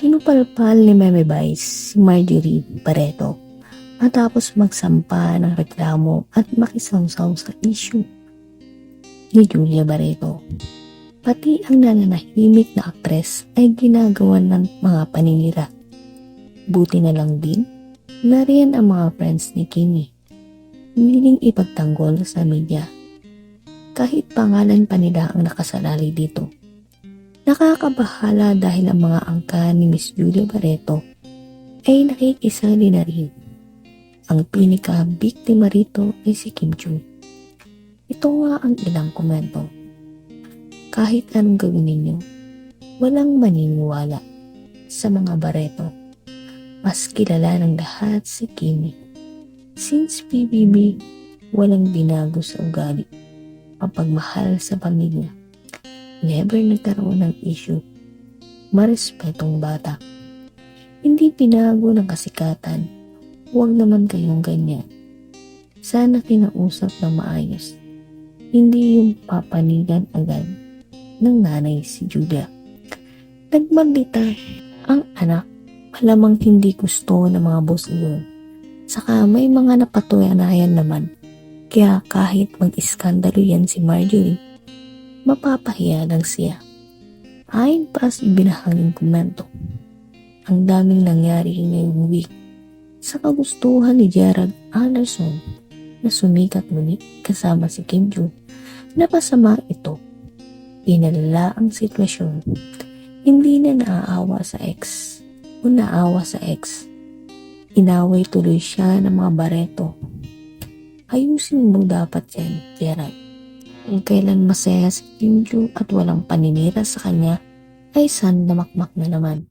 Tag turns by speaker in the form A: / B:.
A: Pinupalpal ni Meme Vice si Marjorie Barreto matapos magsampa ng reklamo at makisawsaw sa issue ni Julia Barreto. Pati ang nananahimik na aktres ay ginagawa ng mga paninira. Buti na lang din na rin ang mga friends ni Kimi. Miling ipagtanggol sa media. Kahit pangalan pa nila ang nakasalali dito. Nakakabahala dahil ang mga angka ni Miss Julia Barreto ay nakikisali na rin. Ang pinaka-biktima rito ay si Kim Chu. Ito nga ang ilang komento. Kahit anong gawin ninyo, walang maniniwala sa mga Barreto. Mas kilala ng lahat si Kimi. Since PBB, walang binago sa ugali. Mapagmahal sa pamilya. Never nagkaroon ng issue. Marespetong bata. Hindi pinago ng kasikatan. Huwag naman kayong ganyan. Sana kinausap na maayos. Hindi yung papanigan agad ng nanay si Julia. Nagmaldita ang anak. Malamang hindi gusto ng mga boss iyon. Saka may mga napatunayan naman. Kaya kahit mag-iskandalo yan si Marjorie, mapapahiya lang siya. Ayon pa sa ibinahaging komento, ang daming nangyari ngayong week sa kagustuhan ni Gerald Anderson na sumikat muli kasama si Kim Joo na pasama ito. Pinalala ang sitwasyon. Hindi na naaawa sa ex o naawa sa ex. Inaway tuloy siya ng mga bareto. Ayusin mo dapat yan, Gerald. Kung kailan masaya si Joo at walang paninira sa kanya, ay san damakmak na naman.